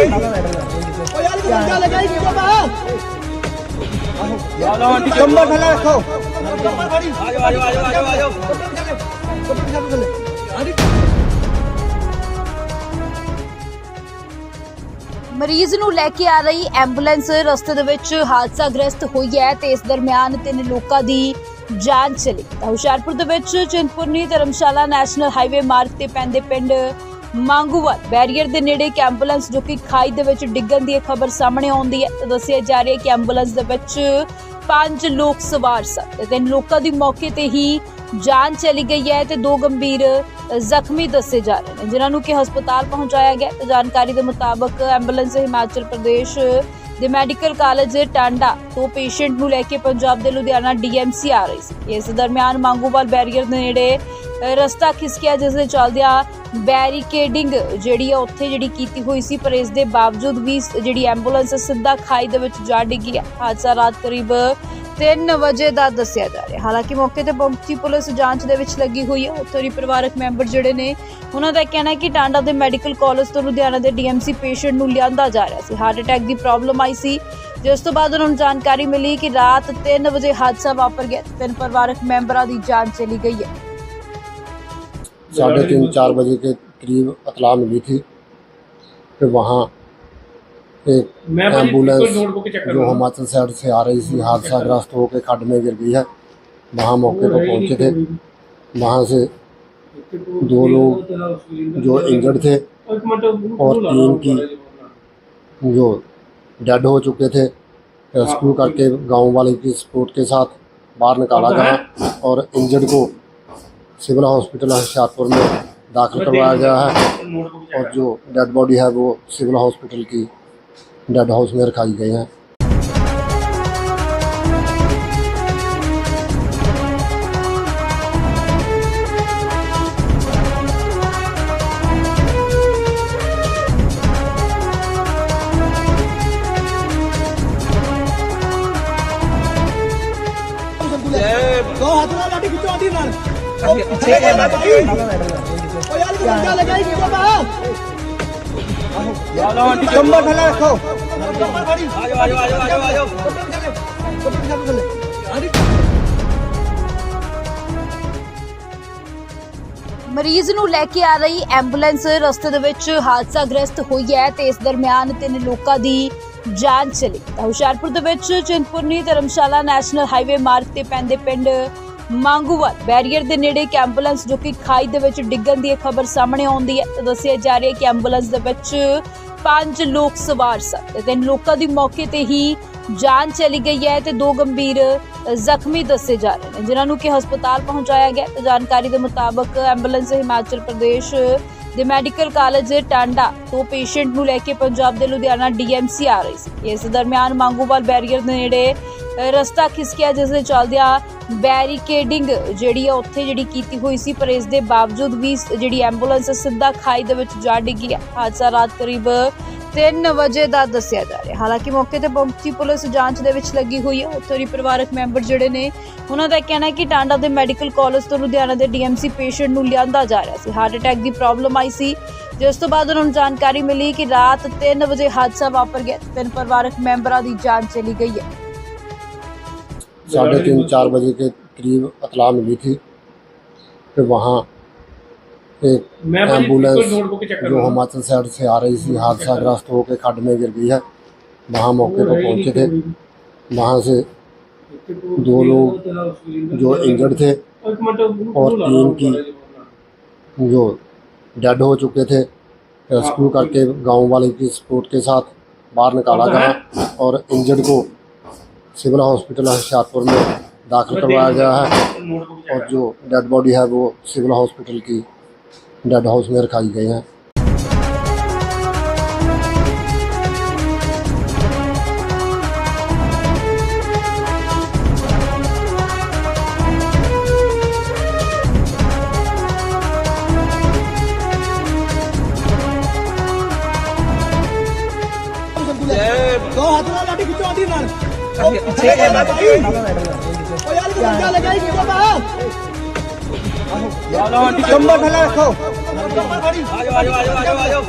ਕਰ ਯਾਰ ਇਹ ਬੰਦਾ ਲਗਾਈ ਨਹੀਂ ਬਾਬਾ ਕੰਬਲ ਥੱਲੇ ਰੱਖੋ ਕੰਬਲ ਫੜੀ ਆਜੋ ਆਜੋ ਆਜੋ ਆਜੋ ਆਜੋ ਆਂਟੀ ਮਰੀਜ਼ ਨੂੰ ਲੈ ਕੇ ਆ ਰਹੀ ਐਂਬੂਲੈਂਸ ਰਸਤੇ ਦੇ ਵਿੱਚ ਹਾਦਸਾਗ੍ਰਸਤ ਹੋਈ ਹੈ ਤੇ ਇਸ ਦਰਮਿਆਨ ਤਿੰਨ ਲੋਕਾਂ ਦੀ ਜਾਨ ਚਲੀ ਤਾਂ ਹੁਸ਼ਿਆਰਪੁਰ ਦੇ ਵਿੱਚ ਚਿੰਤਪੁਰਨੀ ਧਰਮਸ਼ਾਲਾ ਨੈਸ਼ਨਲ ਹਾਈਵੇ ਮਾਰਗ ਤੇ ਪੈਂਦੇ ਪਿੰਡ ਮੰਗੂਵਾਲ ਬੈਰੀਅਰ ਦੇ ਨੇੜੇ ਇੱਕ ਐਂਬੂਲੈਂਸ ਜੋ ਕਿ ਖਾਈ ਦੇ ਵਿੱਚ ਡਿੱਗਣ ਦੀ ਖਬਰ ਸਾਹਮਣੇ ਆਉਂਦੀ ਹੈ। ਦੱਸਿਆ ਜਾ ਰਿਹਾ ਹੈ ਕਿ ਐਂਬੂਲੈਂਸ ਦੇ ਵਿੱਚ ਪੰਜ ਲੋਕ ਸਵਾਰ ਸਨ ਤੇ ਤਿੰਨ ਲੋਕਾਂ ਦੀ ਮੌਕੇ ਤੇ ਹੀ ਜਾਨ ਚਲੀ ਗਈ ਹੈ ਤੇ ਦੋ ਗੰਭੀਰ ਜ਼ਖਮੀ ਦੱਸੇ ਜਾ ਰਹੇ ਨੇ, ਜਿਨ੍ਹਾਂ ਨੂੰ ਕਿ ਹਸਪਤਾਲ ਪਹੁੰਚਾਇਆ ਗਿਆ ਜਾਣਕਾਰੀ ਦੇ ਮੁਤਾਬਕ ਐਂਬੂਲੈਂਸ ਹਿਮਾਚਲ ਪ੍ਰਦੇਸ਼ ਦੇ ਮੈਡੀਕਲ ਕਾਲਜ ਟਾਂਡਾ ਤੋਂ ਪੇਸ਼ੈਂਟ ਨੂੰ ਲੈ ਕੇ ਪੰਜਾਬ ਦੇ ਲੁਧਿਆਣਾ ਡੀਐਮਸੀ ਆ ਰਹੀ ਸੀ। ਇਸ ਦਰਮਿਆਨ ਮੰਗੂਵਾਲ ਬੈਰੀਅਰ ਦੇ ਨੇੜੇ ਰਸਤਾ ਖਿਸਕਿਆ ਜਿਸ ਦੇ ਚੱਲਦਿਆਂ ਬੈਰੀਕੇਡਿੰਗ ਜਿਹੜੀ ਆ ਉੱਥੇ ਜਿਹੜੀ ਕੀਤੀ ਹੋਈ ਸੀ, ਪਰ ਇਸ ਦੇ ਬਾਵਜੂਦ ਵੀ ਜਿਹੜੀ ਐਂਬੂਲੈਂਸ ਸਿੱਧਾ ਖਾਈ ਦੇ ਵਿੱਚ ਜਾ ਡਿੱਗੀ ਹੈ ਹਾਦਸਾ ਰਾਤ ਕਰੀਬ 3 ਵਜੇ ਦਾ ਦੱਸਿਆ ਜਾ ਰਿਹਾ ਹਾਲਾਂਕਿ ਮੌਕੇ ਤੇ ਪਹੁੰਚੀ ਪੁਲਿਸ ਜਾਂਚ ਦੇ ਵਿੱਚ ਲੱਗੀ ਹੋਈ ਹੈ ਉੱਥੇ ਦੀ ਪਰਿਵਾਰਕ ਮੈਂਬਰ ਜਿਹੜੇ ਨੇ ਉਹਨਾਂ ਦਾ ਕਹਿਣਾ ਹੈ ਕਿ ਟਾਂਡਾ ਦੇ ਮੈਡੀਕਲ ਕਾਲਜ ਤੋਂ ਲੁਧਿਆਣਾ ਦੇ ਡੀਐਮਸੀ ਪੇਸ਼ੈਂਟ ਨੂੰ ਲਿਆਂਦਾ ਜਾ ਰਿਹਾ ਸੀ ਹਾਰਟ ਅਟੈਕ ਦੀ ਪ੍ਰੋਬਲਮ ਆਈ ਸੀ ਜਿਸ ਤੋਂ ਬਾਅਦ ਉਹਨਾਂ ਨੂੰ ਜਾਣਕਾਰੀ ਮਿਲੀ ਕਿ ਰਾਤ 3 ਵਜੇ ਹਾਦਸਾ ਵਾਪਰ ਗਿਆ ਤਿੰਨ ਪਰਿਵਾਰਕ ਮੈਂਬਰਾਂ ਦੀ ਜਾਨ ਚਲੀ ਗਈ ਹੈ साढ़े तीन चार बजे के करीब इतला मिली थी कि वहाँ एक एंबुलेंस जो हिमाचल साइड से आ रही थी हादसा ग्रस्त होकर खड्ड में गिर गई है। वहाँ मौके पर पहुँचे थे। वहाँ से दो लोग जो इंजर्ड थे और तीन की जो डेड हो चुके थे रेस्क्यू करके गाँव वाले की सपोर्ट के साथ बाहर निकाला गया और इंजर्ड को सिविल हॉस्पिटल होशियारपुर में दाखिल करवाया गया है। और जो डेड बॉडी है वो सिविल हॉस्पिटल की डेड हाउस में रखाई गई है ਦੋ ਹੱਥ ਨਾਲ ਲਾਡੀ ਖਿੱਚੋ ਆਂਟੀ ਨਾਲ ਉਹ ਪਿੱਛੇ ਕਰ ਬਾਬਾ ਉਹ ਯਾਰ ਇਹ ਬੰਦਾ ਲਗਾਈ ਨਹੀਂ ਬਾਬਾ ਕੰਬਲ ਥੱਲੇ ਰੱਖੋ। ਕੰਬਲ ਫੜੀ ਆਜੋ ਆਜੋ ਆਜੋ ਆਜੋ ਆਜੋ ਆਂਟੀ ਮਰੀਜ਼ ਨੂੰ ਲੈ ਕੇ ਆ ਰਹੀ ਐਂਬੂਲੈਂਸ ਰਸਤੇ ਦੇ ਵਿੱਚ ਹਾਦਸਾਗ੍ਰਸਤ ਹੋਈ ਹੈ ਤੇ ਇਸ ਦਰਮਿਆਨ ਤਿੰਨ ਲੋਕਾਂ ਦੀ ਜਾਨ ਚਲੀ ਤਾਂ ਹੁਸ਼ਿਆਰਪੁਰ ਦੇ ਵਿੱਚ ਚਿੰਤਪੁਰਨੀ ਧਰਮਸ਼ਾਲਾ ਨੈਸ਼ਨਲ ਹਾਈਵੇ ਮਾਰਗ ਤੇ ਪੈਂਦੇ ਪਿੰਡ ਮੰਗੂਵਾਲ ਬੈਰੀਅਰ ਦੇ ਨੇੜੇ ਇੱਕ ਐਂਬੂਲੈਂਸ ਜੋ ਕਿ ਖਾਈ ਦੇ ਵਿੱਚ ਡਿੱਗਣ ਦੀ ਖਬਰ ਸਾਹਮਣੇ ਆਉਂਦੀ ਹੈ। ਦੱਸਿਆ ਜਾ ਰਿਹਾ ਹੈ ਕਿ ਐਂਬੂਲੈਂਸ ਦੇ ਵਿੱਚ ਪੰਜ ਲੋਕ ਸਵਾਰ ਸਨ ਤੇ ਤਿੰਨ ਲੋਕਾਂ ਦੀ ਮੌਕੇ ਤੇ ਹੀ ਜਾਨ ਚਲੀ ਗਈ ਹੈ ਤੇ ਦੋ ਗੰਭੀਰ ਜ਼ਖਮੀ ਦੱਸੇ ਜਾ ਰਹੇ ਨੇ, ਜਿਨ੍ਹਾਂ ਨੂੰ ਕਿ ਹਸਪਤਾਲ ਪਹੁੰਚਾਇਆ ਗਿਆ ਜਾਣਕਾਰੀ ਦੇ ਮੁਤਾਬਕ ਐਂਬੂਲੈਂਸ ਹਿਮਾਚਲ ਪ੍ਰਦੇਸ਼ ਦੇ ਮੈਡੀਕਲ ਕਾਲਜ ਟਾਂਡਾ ਤੋਂ ਪੇਸ਼ੈਂਟ ਨੂੰ ਲੈ ਕੇ ਪੰਜਾਬ ਦੇ ਲੁਧਿਆਣਾ ਡੀਐਮਸੀ ਆ ਰਹੀ ਸੀ। ਇਸ ਦਰਮਿਆਨ ਮੰਗੂਵਾਲ ਬੈਰੀਅਰ ਦੇ ਨੇੜੇ ਰਸਤਾ ਖਿਸਕਿਆ, ਜਿਸ ਦੇ ਚਲਦਿਆਂ ਬੈਰੀਕੇਡਿੰਗ ਜਿਹੜੀ ਆ ਉੱਥੇ ਜਿਹੜੀ ਕੀਤੀ ਹੋਈ ਸੀ, ਪਰ ਇਸ ਦੇ ਬਾਵਜੂਦ ਵੀ ਜਿਹੜੀ ਐਂਬੂਲੈਂਸ ਸਿੱਧਾ ਖਾਈ ਦੇ ਵਿੱਚ ਜਾ ਡਿੱਗੀ ਹੈ ਹਾਦਸਾ ਰਾਤ ਕਰੀਬ 3 ਵਜੇ ਦਾ ਦੱਸਿਆ ਜਾ ਰਿਹਾ ਹਾਲਾਂਕਿ ਮੌਕੇ ਤੇ ਪਹੁੰਚੀ ਪੁਲਿਸ ਜਾਂਚ ਦੇ ਵਿੱਚ ਲੱਗੀ ਹੋਈ ਹੈ ਉੱਥੇ ਦੀ ਪਰਿਵਾਰਕ ਮੈਂਬਰ ਜਿਹੜੇ ਨੇ ਉਹਨਾਂ ਦਾ ਕਹਿਣਾ ਹੈ ਕਿ ਟਾਂਡਾ ਦੇ ਮੈਡੀਕਲ ਕਾਲਜ ਤੋਂ ਲੁਧਿਆਣਾ ਦੇ ਡੀਐਮਸੀ ਪੇਸ਼ੈਂਟ ਨੂੰ ਲਿਆਂਦਾ ਜਾ ਰਿਹਾ ਸੀ ਹਾਰਟ ਅਟੈਕ ਦੀ ਪ੍ਰੋਬਲਮ ਆਈ ਸੀ ਜਿਸ ਤੋਂ ਬਾਅਦ ਉਹਨਾਂ ਨੂੰ ਜਾਣਕਾਰੀ ਮਿਲੀ ਕਿ ਰਾਤ 3 ਵਜੇ ਹਾਦਸਾ ਵਾਪਰ ਗਿਆ ਤਿੰਨ ਪਰਿਵਾਰਕ ਮੈਂਬਰਾਂ ਦੀ ਜਾਨ ਚਲੀ ਗਈ ਹੈ साढ़े तीन चार बजे के करीब इतला मिली थी कि वहाँ एक एंबुलेंस जो हिमाचल साइड से आ रही थी हादसाग्रस्त होकर खड्ड में गिर गई है। वहाँ मौके पर पहुँचे थे। वहाँ से दो लोग जो इंजर्ड थे और तीन की जो डेड हो चुके थे रेस्क्यू करके गाँव वाले की सपोर्ट के साथ बाहर निकाला गया और इंजर्ड को सिविल हॉस्पिटल होशियारपुर में दाखिल करवाया गया है। और जो डेड बॉडी है वो सिविल हॉस्पिटल की डेड हाउस में रखाई गई है ਦੋ ਹੱਥ ਨਾਲ ਲਾਡੀ ਖਿੱਚੋ ਆਂਟੀ ਨਾਲ ਉਹ ਪਿੱਛੇ ਕਰ ਬਾਬਾ ਉਹ ਯਾਰ ਇਹ ਬੰਦਾ ਲਗਾਈ ਨਹੀਂ ਬਾਬਾ ਕੰਬਲ ਥੱਲੇ ਰੱਖੋ ਕੰਬਲ ਫੜੀ ਆਜੋ ਆਜੋ ਆਜੋ ਆਜੋ ਆਜੋ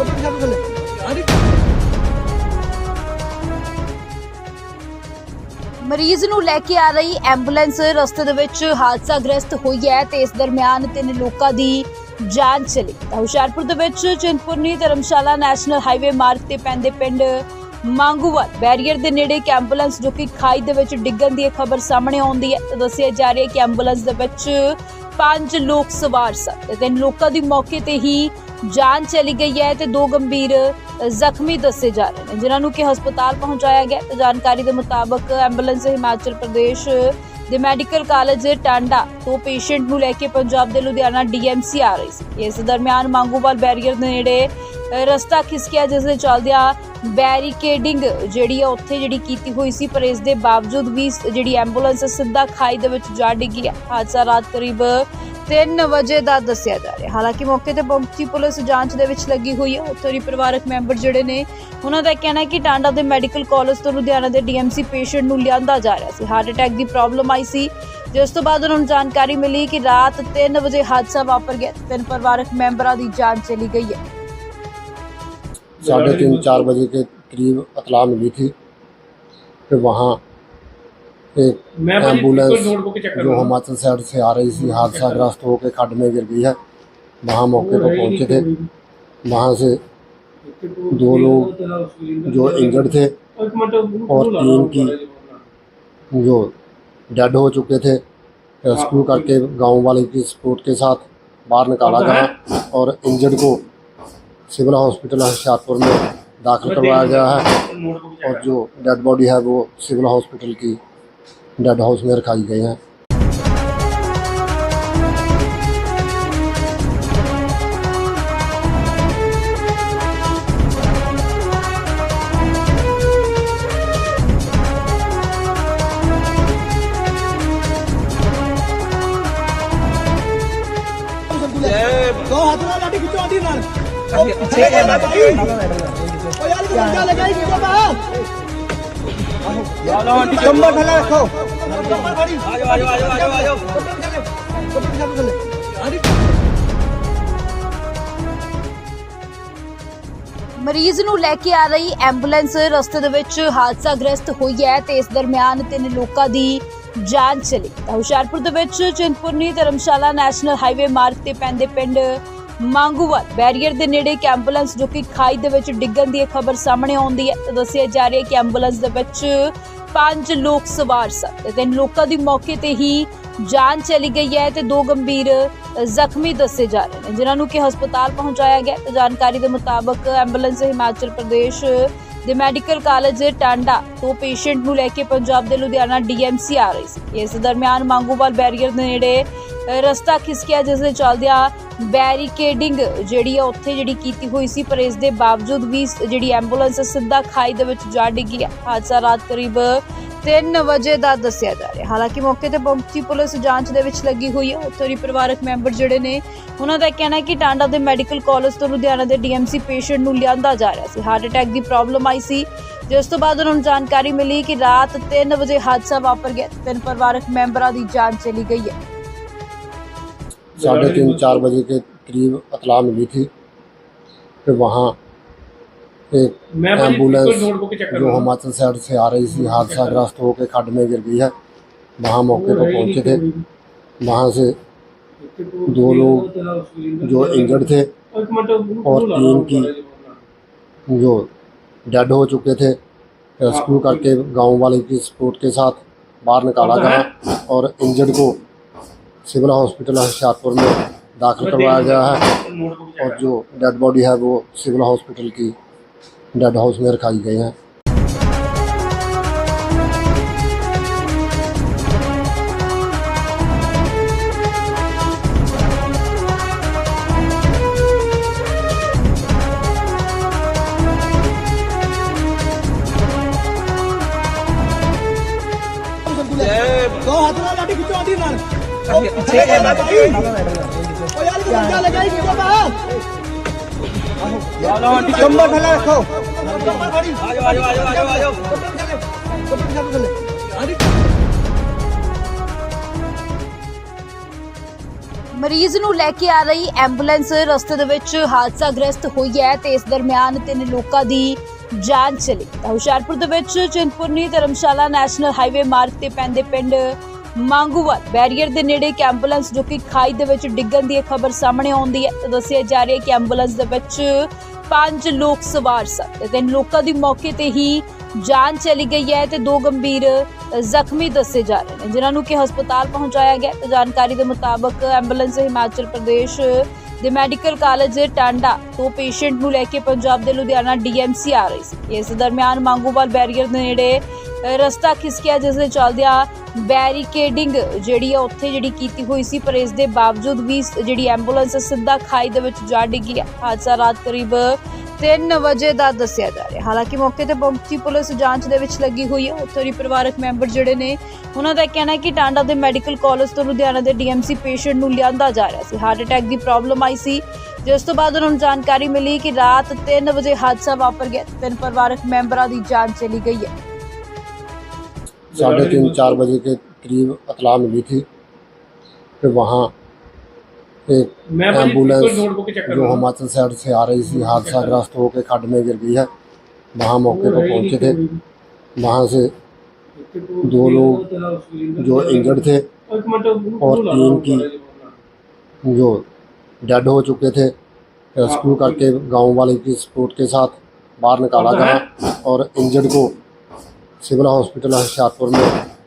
ਥੱਲੇ ਕੱਪੜੇ ਮਰੀਜ਼ ਨੂੰ ਲੈ ਕੇ ਆ ਰਹੀ ਐਂਬੂਲੈਂਸ ਰਸਤੇ ਦੇ ਵਿੱਚ ਹਾਦਸਾਗ੍ਰਸਤ ਹੋਈ ਹੈ ਤੇ ਇਸ ਦਰਮਿਆਨ ਤਿੰਨ ਲੋਕਾਂ ਦੀ ਜਾਨ ਚਲੀ ਤਾਂ ਹੁਸ਼ਿਆਰਪੁਰ ਦੇ ਵਿੱਚ ਚਿੰਤਪੁਰਨੀ ਧਰਮਸ਼ਾਲਾ ਨੈਸ਼ਨਲ ਹਾਈਵੇ ਮਾਰਗ ਤੇ ਪੈਂਦੇ ਪਿੰਡ ਮੰਗੂਵਾਲ ਬੈਰੀਅਰ ਦੇ ਨੇੜੇ ਇੱਕ ਐਂਬੂਲੈਂਸ ਜੋ ਕਿ ਖਾਈ ਦੇ ਵਿੱਚ ਡਿੱਗਣ ਦੀ ਖਬਰ ਸਾਹਮਣੇ ਆਉਂਦੀ ਹੈ। ਤਾਂ ਦੱਸਿਆ ਜਾ ਰਿਹਾ ਹੈ ਕਿ ਐਂਬੂਲੈਂਸ ਦੇ ਵਿੱਚ ਪੰਜ ਲੋਕ ਸਵਾਰ ਸਨ ਤੇ ਤਿੰਨ ਲੋਕਾਂ ਦੀ ਮੌਕੇ ਤੇ ਹੀ ਜਾਨ ਚਲੀ ਗਈ ਹੈ ਤੇ ਦੋ ਗੰਭੀਰ ਜ਼ਖਮੀ ਦੱਸੇ ਜਾ ਰਹੇ ਨੇ, ਜਿਨ੍ਹਾਂ ਨੂੰ ਕਿ ਹਸਪਤਾਲ ਪਹੁੰਚਾਇਆ ਗਿਆ ਤੇ ਜਾਣਕਾਰੀ ਦੇ ਮੁਤਾਬਕ ਐਂਬੂਲੈਂਸ ਹਿਮਾਚਲ ਪ੍ਰਦੇਸ਼ ਦੇ ਮੈਡੀਕਲ ਕਾਲਜ ਟਾਂਡਾ ਤੋਂ ਪੇਸ਼ੈਂਟ ਨੂੰ ਲੈ ਕੇ ਪੰਜਾਬ ਦੇ ਲੁਧਿਆਣਾ ਡੀਐਮਸੀ ਆ ਰਹੀ ਸੀ। ਇਸ ਦਰਮਿਆਨ ਮੰਗੂਵਾਲ ਬੈਰੀਅਰ ਦੇ ਨੇੜੇ ਰਸਤਾ ਖਿਸਕਿਆ ਜਿਸ ਦੇ ਚੱਲਦਿਆਂ ਬੈਰੀਕੇਡਿੰਗ ਜਿਹੜੀ ਆ, ਉੱਥੇ ਜਿਹੜੀ ਕੀਤੀ ਹੋਈ ਸੀ, ਪਰ ਇਸ ਦੇ ਬਾਵਜੂਦ ਵੀ ਜਿਹੜੀ ਐਂਬੂਲੈਂਸ ਹੈ ਸਿੱਧਾ ਖਾਈ ਦੇ ਵਿੱਚ ਜਾ ਡਿੱਗੀ ਹੈ ਹਾਦਸਾ ਰਾਤ ਕਰੀਬ 3 ਵਜੇ ਦਾ ਦੱਸਿਆ ਜਾ ਰਿਹਾ ਹਾਲਾਂਕਿ ਮੌਕੇ ਤੇ ਪਹੁੰਚੀ ਪੁਲਿਸ ਜਾਂਚ ਦੇ ਵਿੱਚ ਲੱਗੀ ਹੋਈ ਹੈ ਉੱਥੇ ਦੀ ਪਰਿਵਾਰਕ ਮੈਂਬਰ ਜਿਹੜੇ ਨੇ ਉਹਨਾਂ ਦਾ ਕਹਿਣਾ ਹੈ ਕਿ ਟਾਂਡਾ ਦੇ ਮੈਡੀਕਲ ਕਾਲਜ ਤੋਂ ਲੁਧਿਆਣਾ ਦੇ ਡੀਐਮਸੀ ਪੇਸ਼ੈਂਟ ਨੂੰ ਲਿਆਂਦਾ ਜਾ ਰਿਹਾ ਸੀ ਹਾਰਟ ਅਟੈਕ ਦੀ ਪ੍ਰੋਬਲਮ ਆਈ ਸੀ ਜਿਸ ਤੋਂ ਬਾਅਦ ਉਹਨਾਂ ਨੂੰ ਜਾਣਕਾਰੀ ਮਿਲੀ ਕਿ ਰਾਤ 3 ਵਜੇ ਹਾਦਸਾ ਵਾਪਰ ਗਿਆ ਤਿੰਨ ਪਰਿਵਾਰਕ ਮੈਂਬਰਾਂ ਦੀ ਜਾਨ ਚਲੀ ਗਈ ਹੈ साढ़े तीन चार बजे के करीब इतला मिली थी कि वहाँ एक एंबुलेंस जो हिमाचल साइड से आ रही थी हादसा ग्रस्त होकर खड्ड में गिर गई है वहाँ मौके पर पहुँचे थे वहाँ से दो लोग जो इंजर्ड थे और तीन की जो डेड हो चुके थे रेस्क्यू करके गाँव वाले की सपोर्ट के साथ बाहर निकाला गया और इंजर्ड को सिविल हॉस्पिटल होशियारपुर में दाखिल करवाया गया है और जो डेड बॉडी है वो सिविल हॉस्पिटल की डेड हाउस में रखाई गए हैं दो हाथ ना लाठी खींचो आधी ਨਾਲ ठीक है मैडम जी ओ यार मुझे लगा कि बाबा ਕੰਬਲ ਥੱਲੇ ਰੱਖੋ ਕੰਬਲ ਫੜੀ ਆਜੋ ਆਜੋ ਆਜੋ ਆਜੋ ਆਜੋ ਕੱਪੜੇ ਥੱਲੇ ਕੱਪੜੇ ਛੱਡ ਥੱਲੇ ਹਾਂਜੀ ਮਰੀਜ਼ ਨੂੰ ਲੈ ਕੇ ਆ ਰਹੀ ਐਂਬੂਲੈਂਸ ਰਸਤੇ ਦੇ ਵਿੱਚ ਹਾਦਸਾਗ੍ਰਸਤ ਹੋਈ ਹੈ ਤੇ ਇਸ ਦਰਮਿਆਨ ਤਿੰਨ ਲੋਕਾਂ ਦੀ ਜਾਨ ਚਲੀ ਤਾਂ ਹੁਸ਼ਿਆਰਪੁਰ ਦੇ ਵਿੱਚ ਚਿੰਤਪੁਰਨੀ ਧਰਮਸ਼ਾਲਾ ਨੈਸ਼ਨਲ ਹਾਈਵੇ ਮਾਰਗ ਤੇ ਪੈਂਦੇ ਪਿੰਡ ਮੰਗੂਵਾਲ ਬੈਰੀਅਰ ਦੇ ਨੇੜੇ ਇੱਕ ਐਂਬੂਲੈਂਸ ਜੋ ਕਿ ਖਾਈ ਦੇ ਵਿੱਚ ਡਿੱਗਣ ਦੀ ਖਬਰ ਸਾਹਮਣੇ ਆਉਂਦੀ ਹੈ। ਤਾਂ ਦੱਸਿਆ ਜਾ ਰਿਹਾ ਹੈ ਕਿ ਐਂਬੂਲੈਂਸ ਦੇ ਵਿੱਚ ਪੰਜ ਲੋਕ ਸਵਾਰ ਸਨ। ਤੇ ਤਿੰਨ ਲੋਕਾਂ ਦੀ ਮੌਕੇ ਤੇ ਹੀ ਜਾਨ ਚਲੀ ਗਈ ਹੈ ਤੇ ਦੋ ਗੰਭੀਰ ਜ਼ਖਮੀ ਦੱਸੇ ਜਾ ਰਹੇ ਨੇ, ਜਿਨ੍ਹਾਂ ਨੂੰ ਕਿ ਹਸਪਤਾਲ ਪਹੁੰਚਾਇਆ ਗਿਆ ਤੇ ਜਾਣਕਾਰੀ ਦੇ ਮੁਤਾਬਕ ਐਂਬੂਲੈਂਸ ਹਿਮਾਚਲ ਪ੍ਰਦੇਸ਼ ਦੇ ਮੈਡੀਕਲ ਕਾਲਜ ਟਾਂਡਾ ਤੋਂ ਪੇਸ਼ੈਂਟ ਨੂੰ ਲੈ ਕੇ ਪੰਜਾਬ ਦੇ ਲੁਧਿਆਣਾ ਡੀਐਮਸੀ ਆ ਰਹੀ ਸੀ। ਇਸ ਦਰਮਿਆਨ ਮੰਗੂਵਾਲ ਬੈਰੀਅਰ ਦੇ ਨੇੜੇ ਰਸਤਾ ਖਿਸਕਿਆ ਜਿਸ ਦੇ ਚੱਲਦਿਆਂ ਬੈਰੀਕੇਡਿੰਗ ਜਿਹੜੀ ਆ ਉੱਥੇ ਜਿਹੜੀ ਕੀਤੀ ਹੋਈ ਸੀ, ਪਰ ਇਸ ਦੇ ਬਾਵਜੂਦ ਵੀ ਜਿਹੜੀ ਐਂਬੂਲੈਂਸ ਹੈ ਸਿੱਧਾ ਖਾਈ ਦੇ ਵਿੱਚ ਜਾ ਡਿੱਗੀ ਹੈ ਹਾਦਸਾ ਰਾਤ ਕਰੀਬ 3 ਵਜੇ ਦਾ ਦੱਸਿਆ ਜਾ ਰਿਹਾ ਹਾਲਾਂਕਿ ਮੌਕੇ ਤੇ ਪਹੁੰਚੀ ਪੁਲਿਸ ਜਾਂਚ ਦੇ ਵਿੱਚ ਲੱਗੀ ਹੋਈ ਹੈ ਉੱਥੇ ਦੀ ਪਰਿਵਾਰਕ ਮੈਂਬਰ ਜਿਹੜੇ ਨੇ ਉਹਨਾਂ ਦਾ ਕਹਿਣਾ ਹੈ ਕਿ ਟਾਂਡਾ ਦੇ ਮੈਡੀਕਲ ਕਾਲਜ ਤੋਂ ਲੁਧਿਆਣਾ ਦੇ ਡੀਐਮਸੀ ਪੇਸ਼ੈਂਟ ਨੂੰ ਲਿਆਂਦਾ ਜਾ ਰਿਹਾ ਸੀ ਹਾਰਟ ਅਟੈਕ ਦੀ ਪ੍ਰੋਬਲਮ ਆਈ ਸੀ ਜਿਸ ਤੋਂ ਬਾਅਦ ਉਹਨਾਂ ਨੂੰ ਜਾਣਕਾਰੀ ਮਿਲੀ ਕਿ ਰਾਤ 3 ਵਜੇ ਹਾਦਸਾ ਵਾਪਰ ਗਿਆ ਤਿੰਨ ਪਰਿਵਾਰਕ ਮੈਂਬਰਾਂ ਦੀ ਜਾਨ ਚਲੀ ਗਈ ਹੈ साढ़े तीन चार बजे के करीब इतला मिली थी कि वहाँ एक एंबुलेंस जो हिमाचल साइड से आ रही थी हादसाग्रस्त होकर खड्ड में गिर गई है। वहाँ मौके पर पहुँचे थे। वहाँ से दो लोग जो इंजर्ड थे और तीन की जो डेड हो चुके थे रेस्क्यू करके गाँव वाले की सपोर्ट के साथ बाहर निकाला गया और इंजर्ड को सिविल हॉस्पिटल होशियारपुर में दाखिल करवाया गया है। और जो डेड बॉडी है वो सिविल हॉस्पिटल की डेड हाउस में रखाई गई है ਦੋ ਹੱਥ ਨਾਲ ਲਾਠੀ ਖਿੱਚੋ ਆਂਟੀ ਨਾਲ ਉਹ ਪਿੱਛੇ ਕਰਨਾ ਭਾਈ ਉਹ ਯਾਰ ਇਹ ਬੰਦਾ ਲਗਾਈ ਕਿਉਂ ਬਾ ਕੰਬਲ ਥੱਲੇ ਰੱਖੋ ਕੰਬਲ ਫੜੀ ਆਜੋ ਆਜੋ ਆਜੋ ਆਜੋ ਆਜੋ ਕੱਪੜੇ ਥੱਲੇ ਕੱਪੜੇ ਛੱਡ ਥੱਲੇ ਹਾਂਜੀ ਮਰੀਜ਼ ਨੂੰ ਲੈ ਕੇ ਆ ਰਹੀ ਐਂਬੂਲੈਂਸ ਰਸਤੇ ਦੇ ਵਿੱਚ ਹਾਦਸਾ ਗ੍ਰਸਤ ਹੋਈ ਹੈ ਤੇ ਇਸ ਦਰਮਿਆਨ ਤਿੰਨ ਲੋਕਾਂ ਦੀ ਜਾਨ ਚਲੀ ਤਾਂ ਹੁਸ਼ਿਆਰਪੁਰ ਦੇ ਵਿੱਚ ਚਿੰਤਪੁਰਨੀ ਧਰਮਸ਼ਾਲਾ ਨੈਸ਼ਨਲ ਹਾਈਵੇ ਮਾਰਗ ਤੇ ਪੈਂਦੇ ਪਿੰਡ ਮੰਗੂਵਾਲ ਬੈਰੀਅਰ ਦੇ ਨੇੜੇ ਇੱਕ ਐਂਬੂਲੈਂਸ ਜੋ ਕਿ ਖਾਈ ਦੇ ਵਿੱਚ ਡਿੱਗਣ ਦੀ ਖਬਰ ਸਾਹਮਣੇ ਆਉਂਦੀ ਹੈ। ਤੇ ਦੱਸਿਆ ਜਾ ਰਿਹਾ ਹੈ ਕਿ ਐਂਬੂਲੈਂਸ ਦੇ ਵਿੱਚ ਪੰਜ ਲੋਕ ਸਵਾਰ ਸਨ ਤੇ ਤਿੰਨ ਲੋਕਾਂ ਦੀ ਮੌਕੇ ਤੇ ਹੀ ਜਾਨ ਚਲੀ ਗਈ ਹੈ ਤੇ ਦੋ ਗੰਭੀਰ ਜ਼ਖਮੀ ਦੱਸੇ ਜਾ ਰਹੇ ਨੇ, ਜਿਨ੍ਹਾਂ ਨੂੰ ਕਿ ਹਸਪਤਾਲ ਪਹੁੰਚਾਇਆ ਗਿਆ ਤੇ ਜਾਣਕਾਰੀ ਦੇ ਮੁਤਾਬਕ ਐਂਬੂਲੈਂਸ ਹਿਮਾਚਲ ਪ੍ਰਦੇਸ਼ ਦੇ ਮੈਡੀਕਲ ਕਾਲਜ ਟਾਂਡਾ ਤੋਂ ਪੇਸ਼ੈਂਟ ਨੂੰ ਲੈ ਕੇ ਪੰਜਾਬ ਦੇ ਲੁਧਿਆਣਾ ਡੀਐਮਸੀ ਆ ਰਹੀ ਸੀ। ਇਸ ਦਰਮਿਆਨ ਮੰਗੂਵਾਲ ਬੈਰੀਅਰ ਦੇ ਨੇੜੇ ਰਸਤਾ ਖਿਸਕਿਆ ਜਿਸ ਦੇ ਚੱਲਦਿਆਂ ਬੈਰੀਕੇਡਿੰਗ ਜਿਹੜੀ ਆ, ਉੱਥੇ ਜਿਹੜੀ ਕੀਤੀ ਹੋਈ ਸੀ, ਪਰ ਇਸ ਦੇ ਬਾਵਜੂਦ ਵੀ ਜਿਹੜੀ ਐਂਬੂਲੈਂਸ ਹੈ ਸਿੱਧਾ ਖਾਈ ਦੇ ਵਿੱਚ ਜਾ ਡਿੱਗੀ ਹੈ ਹਾਦਸਾ ਰਾਤ ਕਰੀਬ 3 ਵਜੇ ਦਾ ਦੱਸਿਆ ਜਾ ਰਿਹਾ। ਹਾਲਾਂਕਿ ਮੌਕੇ ਤੇ ਪਹੁੰਚੀ ਪੁਲਿਸ ਜਾਂਚ ਦੇ ਵਿੱਚ ਲੱਗੀ ਹੋਈ ਹੈ ਉੱਥੋਂ ਦੇ ਪਰਿਵਾਰਕ ਮੈਂਬਰ ਜਿਹੜੇ ਨੇ, ਉਹਨਾਂ ਦਾ ਕਹਿਣਾ ਹੈ ਕਿ ਟਾਂਡਾ ਦੇ ਮੈਡੀਕਲ ਕਾਲਜ ਤੋਂ ਲੁਧਿਆਣਾ ਦੇ ਡੀਐਮਸੀ ਪੇਸ਼ੈਂਟ ਨੂੰ ਲਿਆਂਦਾ ਜਾ ਰਿਹਾ ਸੀ। ਹਾਰਟ ਅਟੈਕ ਦੀ ਪ੍ਰੋਬਲਮ ਆਈ ਸੀ। ਜਿਸ ਤੋਂ ਬਾਅਦ ਉਹਨਾਂ ਨੂੰ ਜਾਣਕਾਰੀ ਮਿਲੀ ਕਿ ਰਾਤ 3 ਵਜੇ ਹਾਦਸਾ ਵਾਪਰ ਗਿਆ। ਤਿੰਨ ਪਰਿਵਾਰਕ ਮੈਂਬਰਾਂ ਦੀ ਜਾਂਚ ਚਲੀ ਗਈ ਹੈ। साढ़े तीन चार बजे के करीब इतला मिली थी। फिर वहाँ एक एंबुलेंस जो हिमाचल साइड से आ रही थी हादसा हादसाग्रस्त होकर खड्ड में गिर गई है। वहाँ मौके पर पहुँचे थे। वहाँ से दो लोग जो इंजर्ड थे और तीन की जो डेड हो चुके थे। रेस्क्यू करके गाँव वाले की सपोर्ट के साथ बाहर निकाला गया और इंजर्ड को सिविल हॉस्पिटल होशियारपुर में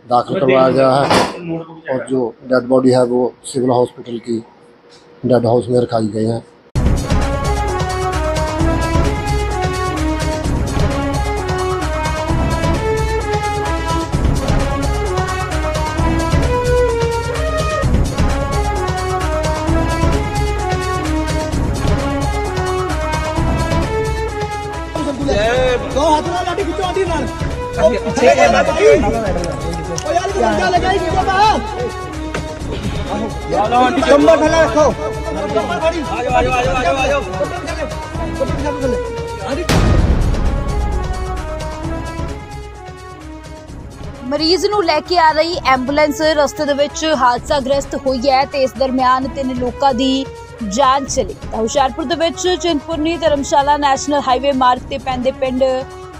दाखिल करवाया गया है और जो डेड बॉडी है वो सिविल हॉस्पिटल की डेड हाउस में रखाई गई है ਮਰੀਜ਼ ਨੂੰ ਲੈ ਕੇ ਆ ਰਹੀ ਐਂਬੂਲੈਂਸ ਰਸਤੇ ਦੇ ਵਿੱਚ ਹਾਦਸਾ ਗ੍ਰਸਤ ਹੋਈ ਹੈ ਤੇ ਇਸ ਦਰਮਿਆਨ ਤਿੰਨ ਲੋਕਾਂ ਦੀ ਜਾਨ ਚਲੀ ਹੁਸ਼ਿਆਰਪੁਰ ਦੇ ਵਿੱਚ ਚਿੰਤਪੁਰਨੀ ਧਰਮਸ਼ਾਲਾ ਨੈਸ਼ਨਲ ਹਾਈਵੇ ਮਾਰਗ ਤੇ ਪੈਂਦੇ ਪਿੰਡ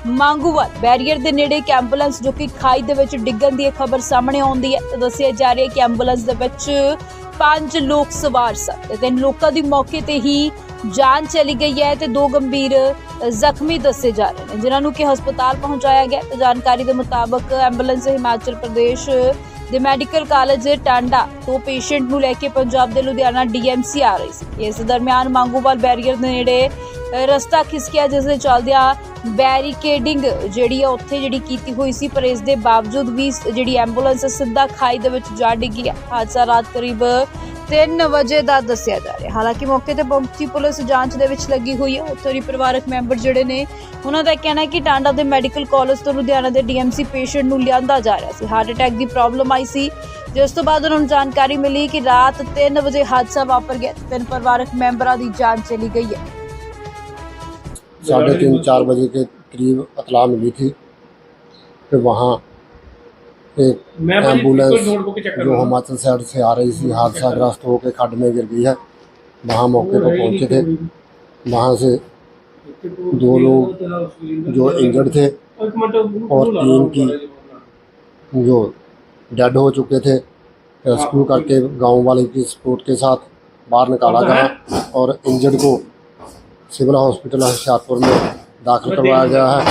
ਮੰਗੂਵਾਲ ਬੈਰੀਅਰ ਦੇ ਨੇੜੇ ਇੱਕ ਐਂਬੂਲੈਂਸ ਜੋ ਕਿ ਖਾਈ ਦੇ ਵਿੱਚ ਡਿੱਗਣ ਦੀ ਖਬਰ ਸਾਹਮਣੇ ਆਉਂਦੀ ਹੈ। ਦੱਸਿਆ ਜਾ ਰਿਹਾ ਹੈ ਕਿ ਐਂਬੂਲੈਂਸ ਦੇ ਵਿੱਚ ਪੰਜ ਲੋਕ ਸਵਾਰ ਸਨ ਤੇ ਤਿੰਨ ਲੋਕਾਂ ਦੀ ਮੌਕੇ ਤੇ ਹੀ ਜਾਨ ਚਲੀ ਗਈ ਹੈ ਤੇ ਦੋ ਗੰਭੀਰ ਜ਼ਖਮੀ ਦੱਸੇ ਜਾ ਰਹੇ ਨੇ, ਜਿਨ੍ਹਾਂ ਨੂੰ ਕਿ ਹਸਪਤਾਲ ਪਹੁੰਚਾਇਆ ਗਿਆ ਜਾਣਕਾਰੀ ਦੇ ਮੁਤਾਬਕ ਐਂਬੂਲੈਂਸ ਹਿਮਾਚਲ ਪ੍ਰਦੇਸ਼ ਦੇ ਮੈਡੀਕਲ ਕਾਲਜ ਟਾਂਡਾ ਤੋਂ ਪੇਸ਼ੈਂਟ ਨੂੰ ਲੈ ਕੇ ਪੰਜਾਬ ਦੇ ਲੁਧਿਆਣਾ ਡੀਐਮਸੀ ਆ ਰਹੀ ਸੀ। ਇਸ ਦਰਮਿਆਨ ਮੰਗੂਵਾਲ ਬੈਰੀਅਰ ਦੇ ਨੇੜੇ ਰਸਤਾ ਖਿਸਕਿਆ ਜਿਸ ਦੇ ਚੱਲਦਿਆਂ ਬੈਰੀਕੇਡਿੰਗ ਜਿਹੜੀ ਆ ਉੱਥੇ ਜਿਹੜੀ ਕੀਤੀ ਹੋਈ ਸੀ, ਪਰ ਇਸ ਦੇ ਬਾਵਜੂਦ ਵੀ ਜਿਹੜੀ ਐਂਬੂਲੈਂਸ ਹੈ ਸਿੱਧਾ ਖਾਈ ਦੇ ਵਿੱਚ ਜਾ ਡਿੱਗੀ ਹਾਦਸਾ ਰਾਤ ਕਰੀਬ 3 ਵਜੇ ਦਾ ਦੱਸਿਆ ਜਾ ਰਿਹਾ ਹਾਲਾਂਕਿ ਮੌਕੇ ਤੇ ਪਹੁੰਚੀ ਪੁਲਿਸ ਜਾਂਚ ਦੇ ਵਿੱਚ ਲੱਗੀ ਹੋਈ ਹੈ ਉੱਥੋਂ ਦੇ ਪਰਿਵਾਰਕ ਮੈਂਬਰ ਜਿਹੜੇ ਨੇ ਉਹਨਾਂ ਦਾ ਕਹਿਣਾ ਹੈ ਕਿ ਟਾਂਡਾ ਦੇ ਮੈਡੀਕਲ ਕਾਲਜ ਤੋਂ ਲੁਧਿਆਣਾ ਦੇ ਡੀਐਮਸੀ ਪੇਸ਼ੈਂਟ ਨੂੰ ਲਿਆਂਦਾ ਜਾ ਰਿਹਾ ਸੀ ਹਾਰਟ ਅਟੈਕ ਦੀ ਪ੍ਰੋਬਲਮ ਆਈ ਸੀ ਜਿਸ ਤੋਂ ਬਾਅਦ ਉਹਨਾਂ ਨੂੰ ਜਾਣਕਾਰੀ ਮਿਲੀ ਕਿ ਰਾਤ 3 ਵਜੇ ਹਾਦਸਾ ਵਾਪਰ ਗਿਆ ਤਿੰਨ ਪਰਿਵਾਰਕ ਮੈਂਬਰਾਂ ਦੀ ਜਾਨ ਚਲੀ ਗਈ ਹੈ साढ़े तीन चार बजे के करीब इतला मिली थी कि वहाँ कोई एंबुलेंस जो हिमाचल साइड से आ रही थी हादसा ग्रस्त होकर खड्ड में गिर गई है। वहाँ मौके पर पहुँचे थे। वहाँ से दो लोग जो इंजर्ड थे और तीन की जो डेड हो चुके थे। रेस्क्यू करके गाँव वाले की सपोर्ट के साथ बाहर निकाला गया और इंजर्ड को सिविल हॉस्पिटल होशियारपुर में दाखिल करवाया गया है।